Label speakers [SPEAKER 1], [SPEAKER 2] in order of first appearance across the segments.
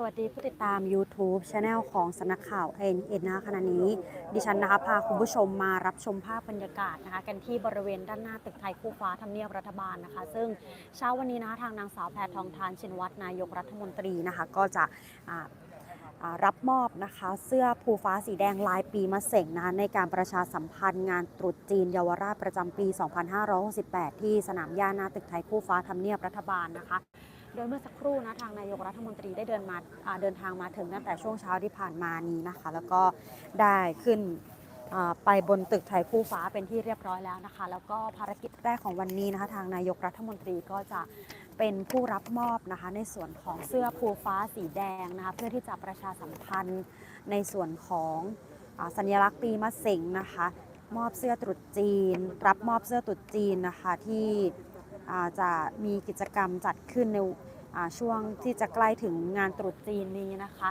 [SPEAKER 1] สวัสดีผู้ติดตาม YouTube Channel ของสำนักข่าว ANN นะคะขณะนี้ ดิฉันนะคะพาคุณผู้ชมมารับชมภาพบรรยากาศนะคะกันที่บริเวณด้านหน้าตึกไทยคู่ฟ้าทำเนียบรัฐบาลนะคะ ซึ่งเช้าวันนี้นะคะทางนางสาวแพทองทานชินวัตรนายกรัฐมนตรีนะคะ ก็จะรับมอบนะคะเสื้อภูฟ้าสีแดงลายปีมะเสงนะในการประชาสัมพันธ์งานตรุษจีนเยาวราชประจำปี 2568 ที่สนามหญ้าหน้าตึกไทยคู่ฟ้าทำเนียบรัฐบาลนะคะ ดยเมื่อสักครู่นะทางนายกรัฐมนตรีได้เดินมาเดินทางมาถึงตั้งแต่ช่วงเช้าที่ผ่านมานี้นะคะ แล้วก็ได้ขึ้นไปบนตึกไทยคู่ฟ้าเป็นที่เรียบร้อยแล้วนะคะ แล้วก็ภารกิจแรกของวันนี้นะคะ ทางนายกรัฐมนตรีก็จะเป็นผู้รับมอบนะคะ ในส่วนของเสื้อภูฟ้าสีแดงนะคะเพื่อที่จะประชาสัมพันธ์ในส่วนของอสัญลักษณ์ปีมะเสงนะคะ มอบเสื้อตรุษจีน รับมอบเสื้อตรุษจีนนะคะที่จะมีกิจกรรมจัดขึ้นใน ช่วงที่จะใกล้ถึงงานตรุษจีนนี้นะคะ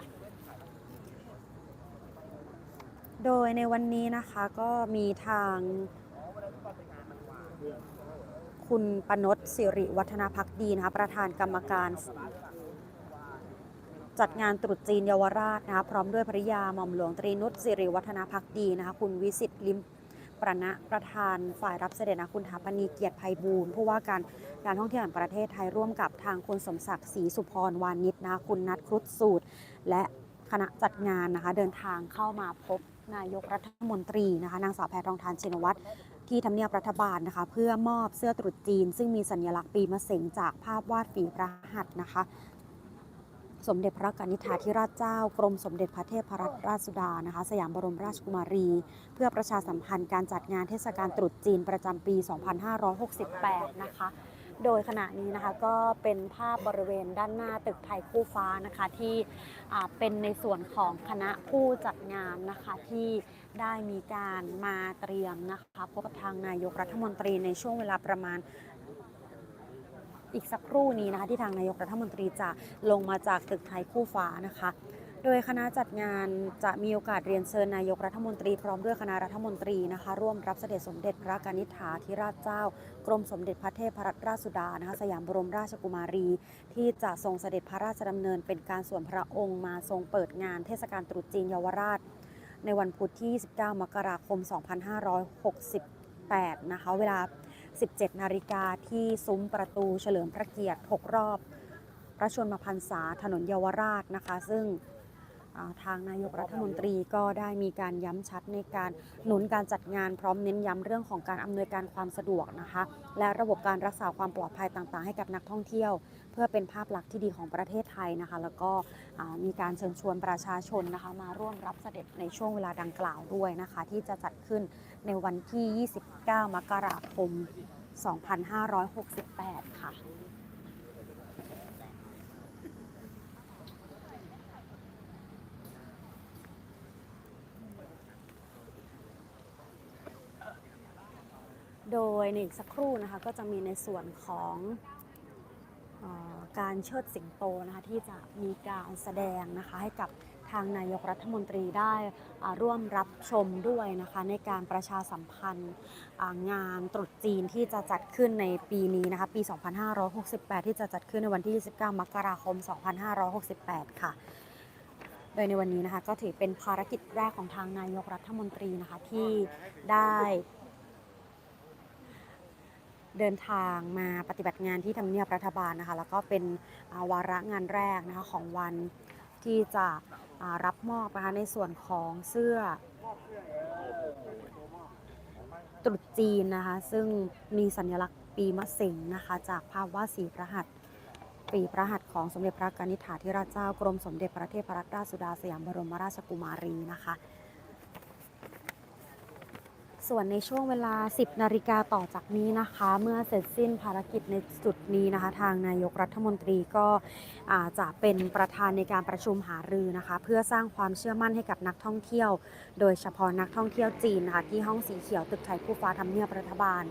[SPEAKER 1] โดยในวันนี้นะคะก็มีทางคุณปนศสิริวัฒนาพักดีนะคะประธานกรรมการ จัดงานตรุษจีนเยาวราชนะคะพร้อมด้วยภริยาหม่อมหลวงตรีนุชสิริวัฒนาพักดีนะคะคุณวิสิตลิม ประณะประธานฝ่ายรับเสด็จนะคุณถาปณีเกียรติภัยบูรณ์ผู้ว่าการการท่องเที่ยวแห่งประเทศไทยร่วมกับทางคุณสมศักดิ์ศรีสุพรวานิชนะคุณนัทครุฑสูตร และคณะจัดงานนะคะเดินทางเข้ามาพบนายกรัฐมนตรีนะคะนางสาวแพทองทานชินวัตรที่ทำเนียบรัฐบาลนะคะ เพื่อมอบเสื้อตรุษจีน ซึ่งมีสัญลักษณ์ปีมะเสงจากภาพวาดฝีพระหัตถ์นะคะ สมเด็จพระกนิษฐาธิราชเจ้ากรมสมเด็จพระเทพรัตนราชสุดานะคะ สยามบรมราชกุมารี เพื่อประชาสัมพันธ์การจัดงานเทศกาลตรุษจีนประจำปี 2568 นะคะ โดยขณะนี้นะคะก็เป็นภาพบริเวณด้านหน้าตึกไทยคู่ฟ้านะคะที่เป็นในส่วนของคณะผู้จัดงานนะคะที่ได้มีการมาเตรียมนะคะพบกับทางนายกรัฐมนตรีในช่วงเวลาประมาณ อีกสักครู่นี้นะคะที่ทางนายกรัฐมนตรีจะลงมาจากตึกไทยคู่ฟ้านะคะ โดยคณะจัดงานจะมีโอกาสเรียนเชิญนายกรัฐมนตรีพร้อมด้วยคณะรัฐมนตรีนะคะ ร่วมรับเสด็จสมเด็จพระกนิษฐาธิราชเจ้ากรมสมเด็จพระเทพรัตนราชสุดานะคะสยามบรมราชกุมารี ที่จะทรงเสด็จพระราชดำเนินเป็นการส่วนพระองค์มาทรงเปิดงานเทศกาลตรุษจีนเยาวราช ในวันพุธที่ 29 มกราคม 2568 นะคะเวลา 17 นาฬิกาที่ซุ้มประตูเฉลิมพระเกียรติ 6 รอบ พระชนมพรรษาถนนเยาวราชนะคะ ซึ่ง ทางนายกรัฐมนตรีก็ได้มีการย้ำชัดในการหนุนการจัดงานพร้อมเน้นย้ำเรื่องของการอำนวยการความสะดวกนะคะ และระบบการรักษาความปลอดภัยต่างๆ ให้กับนักท่องเที่ยว เพื่อเป็นภาพลักษณ์ที่ดีของประเทศไทยนะคะ แล้วก็มีการเชิญชวนประชาชนนะคะมาร่วมรับเสด็จในช่วงเวลาดังกล่าวด้วยนะคะ ที่จะจัดขึ้นในวันที่ 29 มกราคม 2568 ค่ะ โดยในอีกสักครู่นะคะก็จะมีในส่วนของออการเชิดสิงโตนะคะที่จะมีการแสดงนะคะให้กับทางนายกรัฐมนตรีได้ร่วมรับชมด้วยนะคะในการประชาสัมพันธ์งานตรุษจีนที่จะจัดขึ้นในปีนี้นะคะปี 2568 ที่จะจัดขึ้นในวันที่ 29 มกราคม 2568 ค่ะ โดยในวันนี้นะคะก็ถือเป็นภารกิจแรกของทางนายกรัฐมนตรีนะคะที่ได้ เดินทางมาปฏิบัติงานที่ทำเนียบรัฐบาลนะคะ แล้วก็เป็นาวาระงานแรกนะคะของวันที่จะรับมอบนะคะในส่วนของเสื้อตรุษจีนนะคะ ซึ่งมีสัญลักษณ์ปีมะเส็งนะคะ จากภาพวาดสีพระหัตถ์ปีพระหัตถ์ของสมเด็จพระกนิษฐาธิราชเจ้ากรมสมเด็จพระเทพรัตนราชสุดาสยามบรมราชกุมารีนะคะ ส่วนในช่วงเวลา 10 นาฬิกาต่อจากนี้นะคะ เมื่อเสร็จสิ้นภารกิจในจุดนี้นะคะ ทางนายกรัฐมนตรีก็จะเป็นประธานในการประชุมหารือนะคะ เพื่อสร้างความเชื่อมั่นให้กับนักท่องเที่ยว โดยเฉพาะนักท่องเที่ยวจีนนะคะที่ห้องสีเขียวตึกไทยคู่ฟ้าทำเนียบรัฐบาล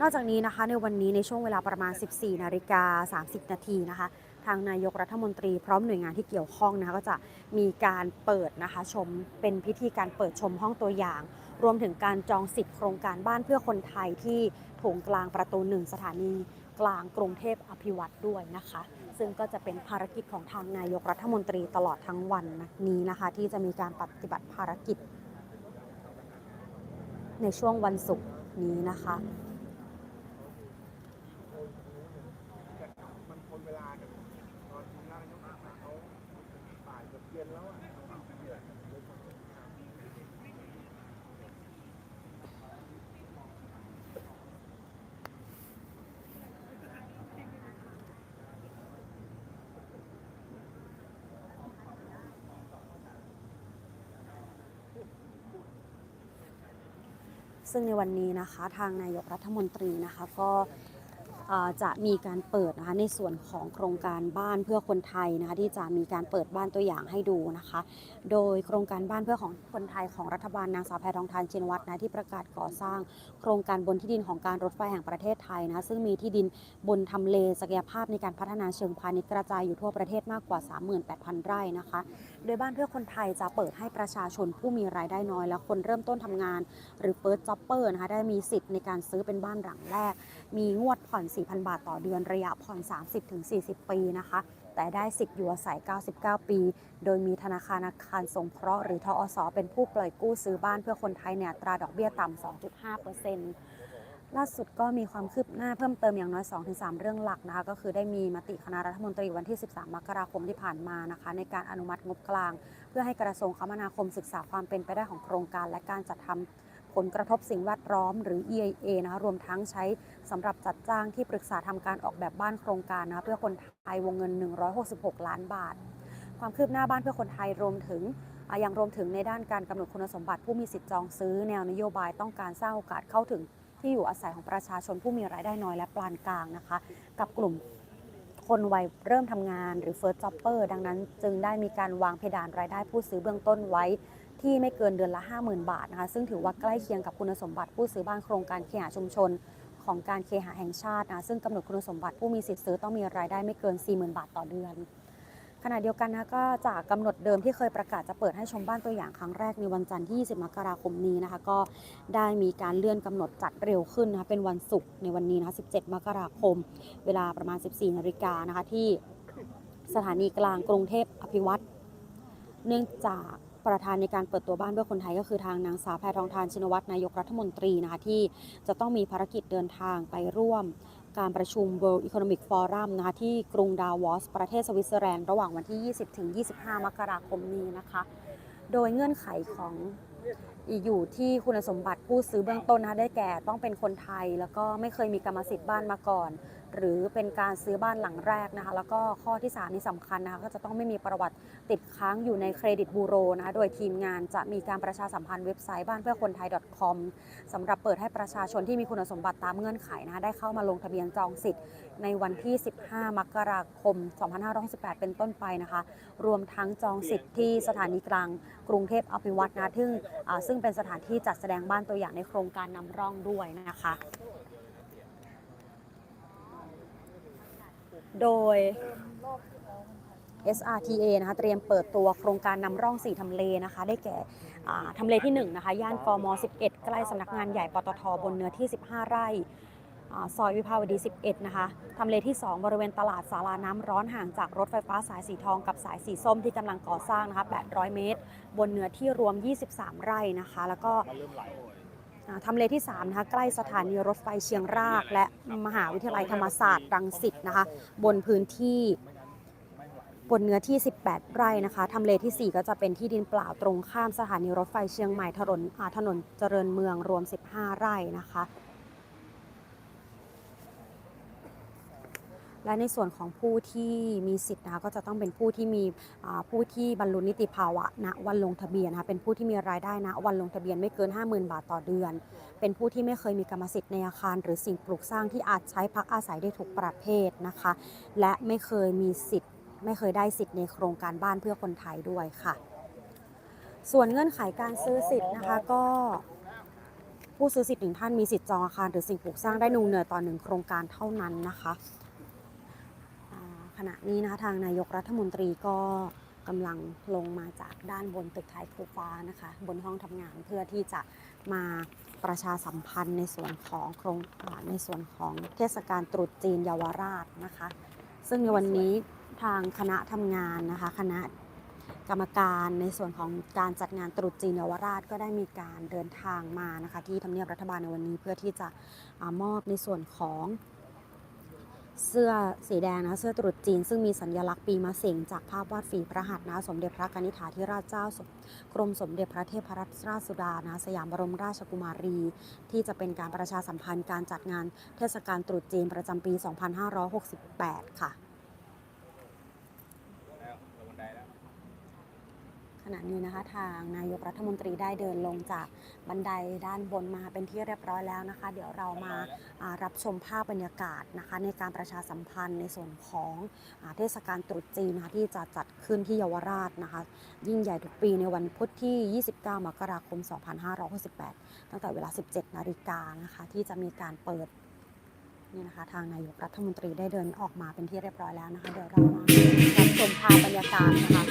[SPEAKER 1] นอกจากนี้นะคะในวันนี้ในช่วงเวลาประมาณ 14 นาฬิกา 30 นาทีนะคะทางนายกรัฐมนตรีพร้อมหน่วยงานที่เกี่ยวข้องนะคะก็จะมีการเปิดนะคะชมเป็นพิธีการเปิดชมห้องตัวอย่าง รวมถึงการจองสิทธิ์โครงการบ้านเพื่อคนไทยที่โถงกลางประตูหนึ่งสถานีกลางกรุงเทพอภิวัตรด้วยนะคะ ซึ่งก็จะเป็นภารกิจของทางนายกรัฐมนตรีตลอดทั้งวันนี้นะคะ ที่จะมีการปฏิบัติภารกิจ ในช่วงวันศุกร์นี้นะคะ
[SPEAKER 2] มันคนเวลากันตอนที่นายกมาเขาบ่ายเกือบเย็นแล้วอะ
[SPEAKER 1] ซึ่งในวันนี้นะคะ ทางนายกรัฐมนตรีนะคะ ก็ จะมีการเปิดนะคะในส่วนของโครงการบ้านเพื่อคนไทยนะคะที่จะมีการเปิดบ้านตัวอย่างให้ดูนะคะ โดยโครงการบ้านเพื่อของคนไทยของรัฐบาลนางสาวแพทองทานชินวัตรนะที่ประกาศก่อสร้าง โครงการบนที่ดินของการรถไฟแห่งประเทศไทยนะซึ่งมีที่ดินบนทำเลศักยภาพในการพัฒนาเชิงพาณิชย์กระจายอยู่ทั่วประเทศมากกว่า 38,000 ไร่นะคะ โดยบ้านเพื่อคนไทยจะเปิดให้ประชาชนผู้มีรายได้น้อย และคนเริ่มต้นทำงาน หรือ First Jobber นะคะได้มีสิทธิ์ในการซื้อเป็นบ้านหลังแรก มีงวดผ่อนสิ4,000 บาทต่อเดือนระยะผ่อน 30-40 ปีนะคะ แต่ได้สิทธิ์อยู่อาศัย 99 ปี โดยมีธนาคารอาคารสงเคราะห์หรือทอสเป็นผู้ปล่อยกู้ซื้อบ้านเพื่อคนไทยเนี่ยอัตราดอกเบี้ยต่ำ 2.5%ล่าสุดก็มีความคืบหน้าเพิ่มเติมอย่างน้อย 2-3 เรื่องหลักนะคะก็คือได้มีมติคณะรัฐมนตรีวันที่ 13 มกราคมที่ผ่านมานะคะ ในการอนุมัติงบกลาง เพื่อให้กระทรวงคมนาคมศึกษาความเป็นไปได้ของโครงการ และการจัดทำ ผลกระทบสิ่งแวดล้อมหรือ EIA นะคะรวมทั้งใช้สำหรับจัดจ้างที่ปรึกษาทำการออกแบบบ้านโครงการนะคะเพื่อคนไทยวงเงิน 166 ล้านบาท ความคืบหน้าบ้านเพื่อคนไทยรวมถึงยังรวมถึงในด้านการกำหนดคุณสมบัติผู้มีสิทธิ์จองซื้อ แนวนโยบายต้องการสร้างโอกาสเข้าถึงที่อยู่อาศัยของประชาชนผู้มีรายได้น้อยและปานกลางนะคะ กับกลุ่มคนวัยเริ่มทำงานหรือ First Jobber ดังนั้นจึงได้มีการวางเพดานรายได้ผู้ซื้อเบื้องต้นไว้ ที่ไม่เกินเดือนละ 50,000 บาทนะคะซึ่งถือว่าใกล้เคียงกับคุณสมบัติผู้ซื้อบ้านโครงการเคหะชุมชน ของการเคหะแห่งชาตินะซึ่งกำหนดคุณสมบัติผู้มีสิทธิ์ซื้อต้องมีรายได้ไม่เกิน 40,000 บาทต่อเดือนขณะเดียวกันนะก็จากกำหนดเดิมที่เคยประกาศจะเปิดให้ชมบ้านตัวอย่างครั้งแรกในวันจันทร์ที่ 20 มกราคมนี้นะคะ ก็ได้มีการเลื่อนกำหนดจัดเร็วขึ้นนะคะเป็นวันศุกร์ในวันนี้นะคะ17 มกราคม เวลาประมาณ 14 นาฬิกานะคะที่สถานีกลางกรุงเทพอภิวัตรเนื่องจาก ประธานในการเปิดตัวบ้านเพื่อคนไทยก็คือทางนางสาวแพทองทานชินวัตรนายกรัฐมนตรีนะคะที่จะต้องมีภารกิจเดินทางไปร่วมการประชุม World Economic Forum นะคะที่กรุงดาวอส ประเทศสวิตเซอร์แลนด์ระหว่างวันที่ 20 ถึง 25 มกราคมนี้นะคะ โดยเงื่อนไขของอยู่ที่คุณสมบัติผู้ซื้อเบื้องต้นนะคะได้แก่ต้องเป็นคนไทย แล้วก็ไม่เคยมีกรรมสิทธิ์บ้านมาก่อน หรือเป็นการซื้อบ้านหลังแรกนะคะ แล้วก็ข้อที่สามนี่สำคัญนะคะก็จะต้องไม่มีประวัติติดค้างอยู่ในเครดิตบูโรนะคะโดยทีมงานจะมีการประชาสัมพันธ์เว็บไซต์บ้านเพื่อคนไทย .com สำหรับเปิดให้ประชาชนที่มีคุณสมบัติตามเงื่อนไขนะคะได้เข้ามาลงทะเบียนจองสิทธิ์ในวันที่ 15 มกราคม 2568เป็นต้นไปนะคะ รวมทั้งจองสิทธิ์ที่สถานีกลางกรุงเทพอภิวัตรนะซึ่งซึ่งเป็นสถานที่จัดแสดงบ้านตัวอย่างในโครงการนำร่องด้วยนะคะ โดย SRTA นะคะเตรียมเปิดตัวโครงการนำร่อง 4 ทำเลนะคะ ได้แก่ทำเลที่ 1 นะคะ ย่านกม 11 ใกล้สำนักงานใหญ่ปตทบนเนื้อที่ 15 ไร่ซอยวิภาวดี 11 นะคะ ทำเลที่ 2 บริเวณตลาดสาราน้ำร้อนห่างจากรถไฟฟ้าสายสีทองกับสายสีส้มที่กำลังก่อสร้างนะคะ 800 เมตร บนเนื้อที่รวม 23 ไร่นะคะ แล้วก็ ทำเลที่3นะคะใกล้สถานีรถไฟเชียงราก และมหาวิทยาลัยธรรมศาสตร์รังสิตนะคะบนพื้นที่บนเนื้อที่ 18 ไร่นะคะทำเลทีสี่4 ก็จะเป็นที่ดินเปล่าตรงข้ามสถานีรถไฟเชียงใหม่ถนนถนนเจริญเมืองรวม 15 ไร่นะคะ และในส่วนของผู้ที่มีสิทธิ์นะคะก็จะต้องเป็นผู้ที่มีผู้ที่บรรลุนิติภาวะณวันลงทะเบียนนะคะเป็นผู้ที่มีรายได้ณวันลงทะเบียนไม่เกิน 50,000 บาทต่อเดือน เป็นผู้ที่ไม่เคยมีกรรมสิทธิ์ในอาคาร หรือสิ่งปลูกสร้างที่อาจใช้พักอาศัยได้ทุกประเภทนะคะ และไม่เคยมีสิทธิ์ ไม่เคยได้สิทธิ์ในโครงการบ้านเพื่อคนไทยด้วยค่ะ ส่วนเงื่อนไขการซื้อสิทธิ์นะคะก็ผู้ซื้อสิทธิ์หนึ่งท่านมีสิทธิ์จองอาคารหรือสิ่งปลูกสร้างได้หนึ่งเนือต่อหนึ่งโครงการเท่านั้นนะคะ ณะนี้นะคะทางนายกรัฐมนตรีก็กำลังลงมาจากด้านบนตึกไทยคู่ฟ้านะคะ บนห้องทำงานเพื่อที่จะมาประชาสัมพันธ์ในส่วนของโครงอ่าในส่วนของเทศกาลตรุษจีนเยาวราชนะคะ ซึ่งในวันนี้ทางคณะทำงานนะคะ คณะกรรมการในส่วนของการจัดงานตรุษจีนเยาวราชก็ได้มีการเดินทางมานะคะที่ทำเนียบรัฐบาลในวันนี้เพื่อที่จะอมอบในส่วนของ เสื้อสีแดงนะเสื้อตรุษจีน ซึ่งมีสัญลักษณ์ปีมะเสงจากภาพวาดฝีพระหัตถ์นะสมเด็จพระกนิษฐาธิราชเจ้ากรมสมเด็จพระเทพรัตนราชสุดานะสยามบรมราชกุมารี ที่จะเป็นการประชาสัมพันธ์การจัดงานเทศกาลตรุษจีนประจำปี 2568 ค่ะ ขณะนี้นะคะทางนายกรัฐมนตรีได้เดินลงจากบันไดด้านบนมาเป็นที่เรียบร้อยแล้วนะคะ เดี๋ยวเรามาารับชมภาพบรรยากาศนะคะ ในการประชาสัมพันธ์ในส่วนของอเทศกาลตรุษจีนนะคะที่จะจัดขึ้นที่เยาวราชนะคะ ยิ่งใหญ่ทุกปีในวันพุธที่ 29 มกราคม 2568 ตั้งแต่เวลา 17 นาฬิกานะคะที่จะมีการเปิดนี่นะคะทางนายกรัฐมนตรีได้เดินออกมาเป็นที่เรียบร้อยแล้วนะคะ เดี๋ยวเรามารับชมภาพบรรยากาศนะคะ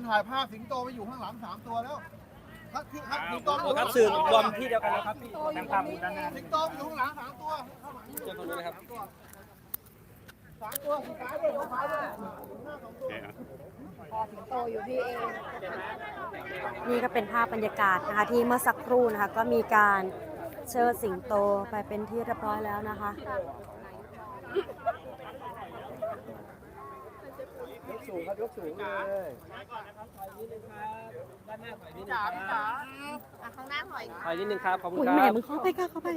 [SPEAKER 3] อ
[SPEAKER 2] นถ่ายภาพสิงโตไปอยู่ข้างหลังสามตัวแล้วครับที่ครับสิงโตอยู่
[SPEAKER 3] ครับ
[SPEAKER 2] ข้างหลัง
[SPEAKER 3] สื่อรวมที่เดียวกันแล้วครับพี่ทางภาพด้านหน้า
[SPEAKER 2] สิงโตอยู่ข้างหลังสามตัวข้างหลัง
[SPEAKER 3] เชิญตรงนี้เลยครับ
[SPEAKER 2] สามตัวสุดท้ายด้วยสุดท้ายด้วยหน้าสองตัว
[SPEAKER 1] นี่ก็เป็นภาพบรรยากาศนะคะที่เมื่อสักครู่นะคะก็มีการเชิดสิงโตไปเป็นที่เรียบร้อยแล้วนะคะ
[SPEAKER 3] ย กสูงครับยกสูงเลยด้านหน้าถอยนิดนึงครับ
[SPEAKER 4] อะข้างหน้าถอย
[SPEAKER 3] ถอยนิดนึงครับขอบคุณ
[SPEAKER 1] อุ้ย
[SPEAKER 3] ค
[SPEAKER 1] แหม่
[SPEAKER 3] รับ
[SPEAKER 1] มึงเข้าไปค่ะเข้าไป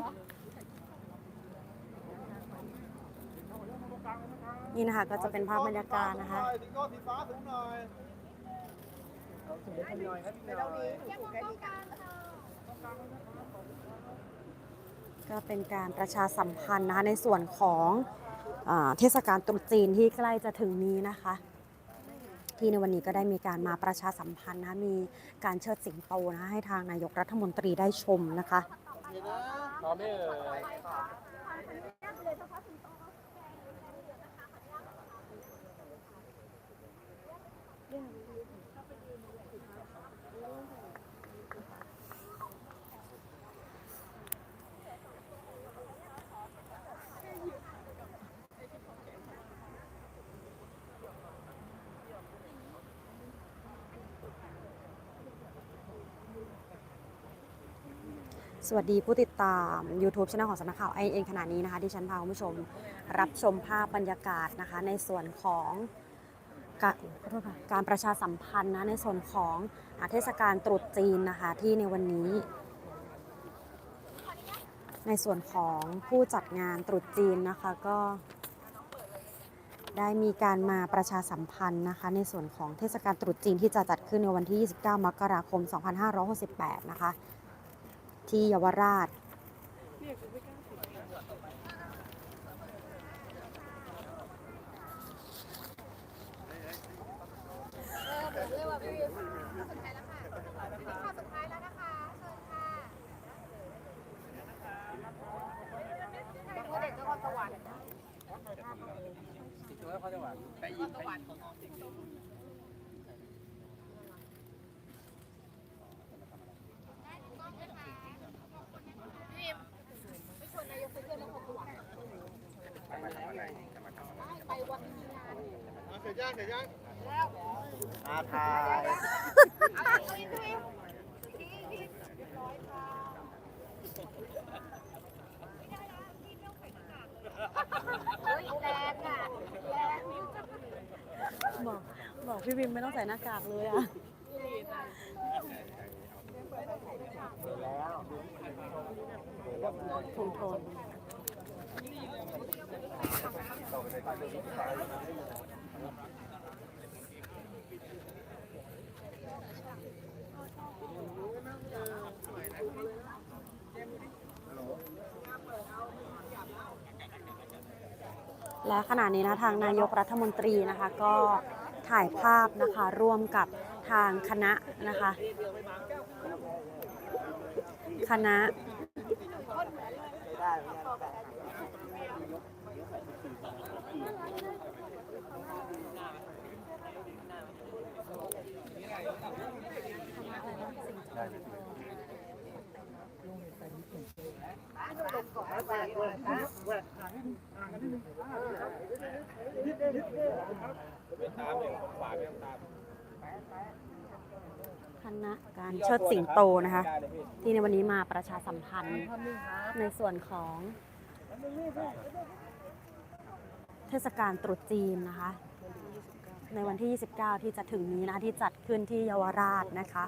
[SPEAKER 1] นี่นะคะก็จะเป็นภาพบรรยากาศนะคะ
[SPEAKER 2] สิงโตสีฟ้าสูงหน่อย
[SPEAKER 1] ก็เป็นการประชาสัมพันธ์นะคะในส่วนของอาเทศกาลตรุษจีนที่ใกล้จะถึงนี้นะคะ ที่ในวันนี้ก็ได้มีการมาประชาสัมพันธ์นะมีการเชิดสิงโตนะให้ทางนายกรัฐมนตรีได้ชมนะคะ
[SPEAKER 3] พร้อมไหมเอ่ย
[SPEAKER 1] สวัสดีผู้ติดตาม YouTube ช่องของสำนักข่าวไอเองขณะนี้นะคะที่ฉันพาคุณผู้ชมรับชมภาพบรรยากาศนะคะในส่วนของการขอโทษค่ะการประชาสัมพันธ์นะในส่วนของอเทศกาลตรุษจีนนะคะที่ในวันนี้ ในส่วนของผู้จัดงานตรุษจีนนะคะก็ได้มีการมาประชาสัมพันธ์นะคะในส่วนของเทศกาลตรุษจีนที่จะจัดขึ้นในวันที่ 29 มกราคม 2568 นะคะ ที่เยาวราช
[SPEAKER 4] เรียกว่าพี่วิวสุดท้ายแล้วค่ะข่าวสุดท้ายแล้วนะคะ เชิญค่ะพูดเด็กนครสวรรค์
[SPEAKER 3] ถือว่าเขาจะหวานไปยิงไปยิง
[SPEAKER 4] พี่วิวไม่ชวนนายกไปเที่ยวนครสวรรค์ไปวันนี้งาน
[SPEAKER 2] อะเสร็จยังเสร็จยัง
[SPEAKER 4] แล้ว
[SPEAKER 2] อาทาย
[SPEAKER 4] เอาไปพี่วิวพี่วิวเรียบร้อยแรงอะ
[SPEAKER 1] บอกบอกพี่บิมไม่ต้องใส่หน้ากากเลยอะถุงโทน และขณะนี้นะทางนายกรัฐมนตรีนะคะก็ถ่ายภาพนะคะร่วมกับทางคณะนะคะ คณะ คณะการเชิดสิงโตนะคะ ที่ในวันนี้มาประชาสัมพันธ์ในส่วนของเทศกาลตรุษจีนนะคะ ในวันที่ 29 ที่จะถึงนี้นะที่จัดขึ้นที่เยาวราชนะคะ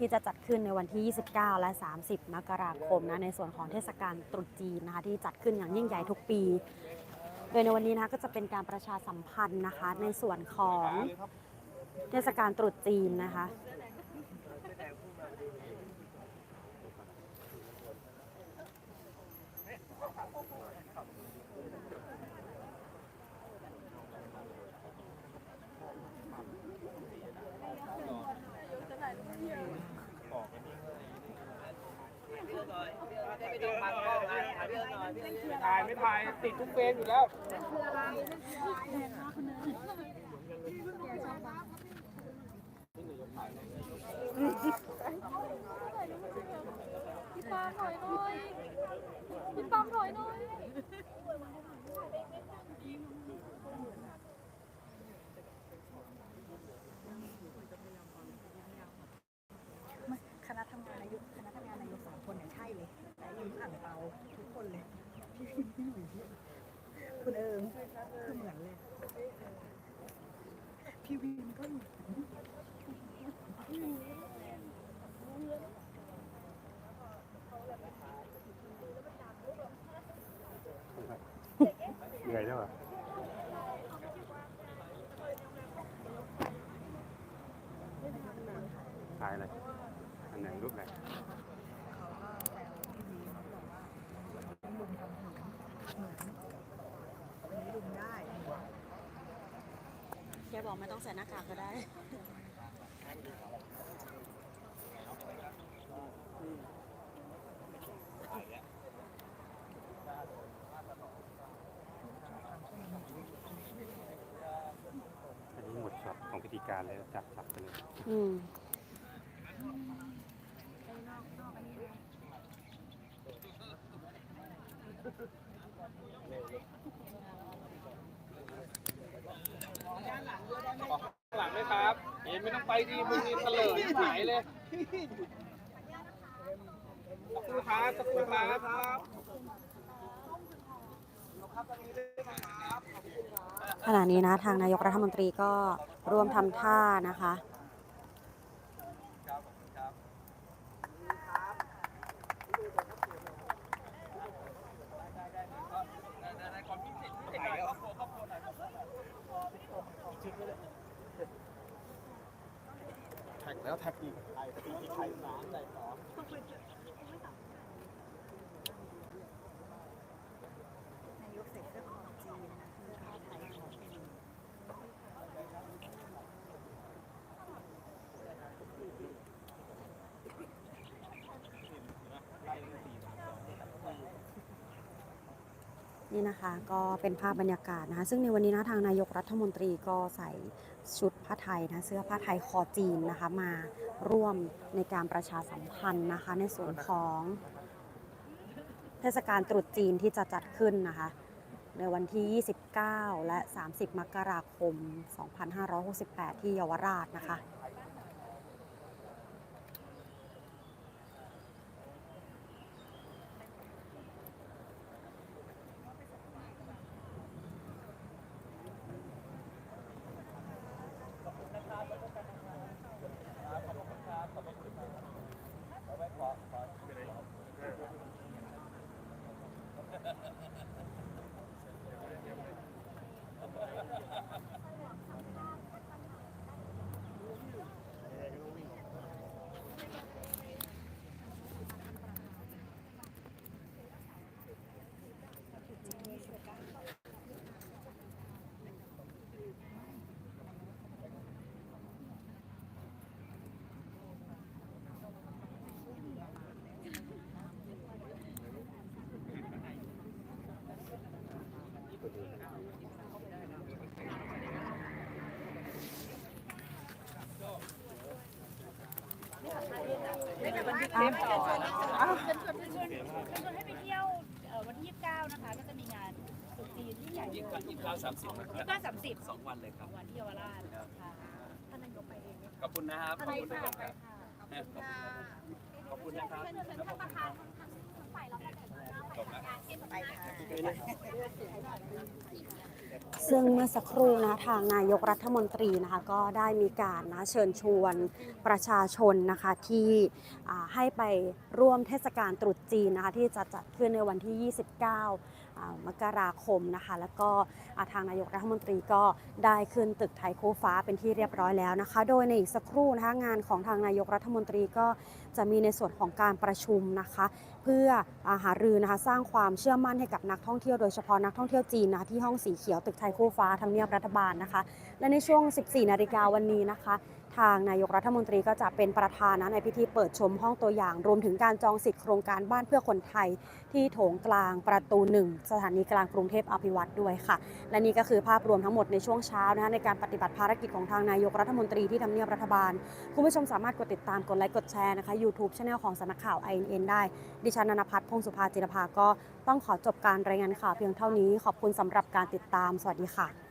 [SPEAKER 1] ที่จะจัดขึ้นในวันที่ 29 และ 30 มกราคมนะในส่วนของเทศกาลตรุษจีนนะคะที่จัดขึ้นอย่างยิ่งใหญ่ทุกปี โดยในวันนี้นะคะก็จะเป็นการประชาสัมพันธ์นะคะในส่วนของเทศกาลตรุษจีนนะคะ
[SPEAKER 3] ต้องบังกล้องถ่ายเรื่องหน่อยพี่
[SPEAKER 2] ถ่ายไม่ถ่ายติดทุกเฟซอยู่แล้ว
[SPEAKER 4] พี่ปาถอยหน่อยพี่ปามถอยหน่อย
[SPEAKER 5] คณะทำงานนายกคณะทำงานนายกสามคนเนี่ยใช่เล ยิ้มอ่างเปาทุกคนเลยพี่วินพี่หนุ่ยคุณเอิงคือเหมือนเลย พี่วินก็เหมือน
[SPEAKER 6] เหนื่อยแล้วเหรอถ่ายอะไร อันไหนรูปไหน
[SPEAKER 5] เขาก็แซวพี่วีเขาบอกว่าให้ลุงทำเหมือนเหมือน วันนี้ลุงได้
[SPEAKER 1] แกบอกไม่ต้องใส่หน้ากากก็ได้
[SPEAKER 6] อันนี้หมดช็อตของพิธีการเลยจับจับไปเลย
[SPEAKER 1] อืม
[SPEAKER 2] หลังไหมครับ เห็นไม่ต้องไป ดีมึงนี่เสลยหายเลยขอบคุณครับขอบคุณครับครับ
[SPEAKER 1] ขณะนี้นะทางนายกรัฐมนตรีก็ร่วมทำท่านะคะ
[SPEAKER 2] แล้วแท็กอีกไทยอีกไทยสามได้สอง
[SPEAKER 5] นายกใส่เสื้อคอจีนนะเสื้อผ้าไทยของจีน
[SPEAKER 1] นี่นะคะก็เป็นภาพบรรยากาศนะคะซึ่งในวันนี้นะทางนายกรัฐมนตรีก็ใส่ชุดผ้าไทยนะเสื้อผ้าไทยคอจีนนะคะมาร่วมในการประชาสัมพันธ์นะคะในส่วนของเทศกาลตรุษจีนที่จะจัดขึ้นนะคะในวันที่ 29 และ 30 มกราคม 2568 ที่เยาวราชนะคะ
[SPEAKER 4] ชิญชวนเชิญชวนเชิญชวนเชิญชวนให้ไปเที่ยวเอ่อวันที่ 29 นะคะ ก็จะมีงานตรุษจีนที่ใหญ่เลย
[SPEAKER 3] ยี่สิบเก้าสามสิบ
[SPEAKER 4] ยี่เก้าสามสิบ
[SPEAKER 3] สองวันเลยครับ
[SPEAKER 4] วันที่เยาวราชค่ะท่านนายกไปเองไหม
[SPEAKER 3] ขอบคุณนะครับ ขอบคุณนะ
[SPEAKER 4] ค่ะ
[SPEAKER 3] ครับ
[SPEAKER 4] ไปค่ะ
[SPEAKER 3] ขอบคุณนะครับ
[SPEAKER 4] เชิญท่านประธานฝ่ายเราก็ไปค่ะ
[SPEAKER 1] ซึ่งเมื่อสักครู่นะทางนายกรัฐมนตรีนะคะก็ได้มีการนะเชิญชวนประชาชนนะคะที่ให้ไปร่วมเทศกาลตรุษจีนนะคะที่จะจัดขึ้นในวันที่ 29 มกราคมนะคะ แล้วก็ทางนายกรัฐมนตรีก็ได้ขึ้นตึกไทยคู่ฟ้าเป็นที่เรียบร้อยแล้วนะคะ โดยในอีกสักครู่นะคะงานของทางนายกรัฐมนตรีก็จะมีในส่วนของการประชุมนะคะ เพื่ออาหารือนะคะสร้างความเชื่อมั่นให้กับนักท่องเที่ยวโดยเฉพาะนักท่องเที่ยวจีนนะะที่ห้องสีเขียวตึกไทยคู่ฟ้าทำเนียบรัฐบาลนะคะ และในช่วง 14 นาฬิกาวันนี้นะคะ ทางนายกรัฐมนตรีก็จะเป็นประธานนะในพิธีเปิดชมห้องตัวอย่าง รวมถึงการจองสิทธิโครงการบ้านเพื่อคนไทย ที่โถงกลางประตูหนึ่งสถานีกลางกรุงเทพอภิวัตรด้วยค่ะ และนี่ก็คือภาพรวมทั้งหมดในช่วงเช้านะคะในการปฏิบัติภารกิจของทางนายกรัฐมนตรีที่ทำเนียบรัฐบาล คุณผู้ชมสามารถกดติดตามกดไลค์กดแชร์นะคะ YouTube Channel ของสำนักข่าว INN ได้ ดิฉันนนพัฒน์พงสุภาจิรภาก็ต้องขอจบการรายงานข่าวเพียงเท่านี้ ขอบคุณสำหรับการติดตามสวัสดีค่ะ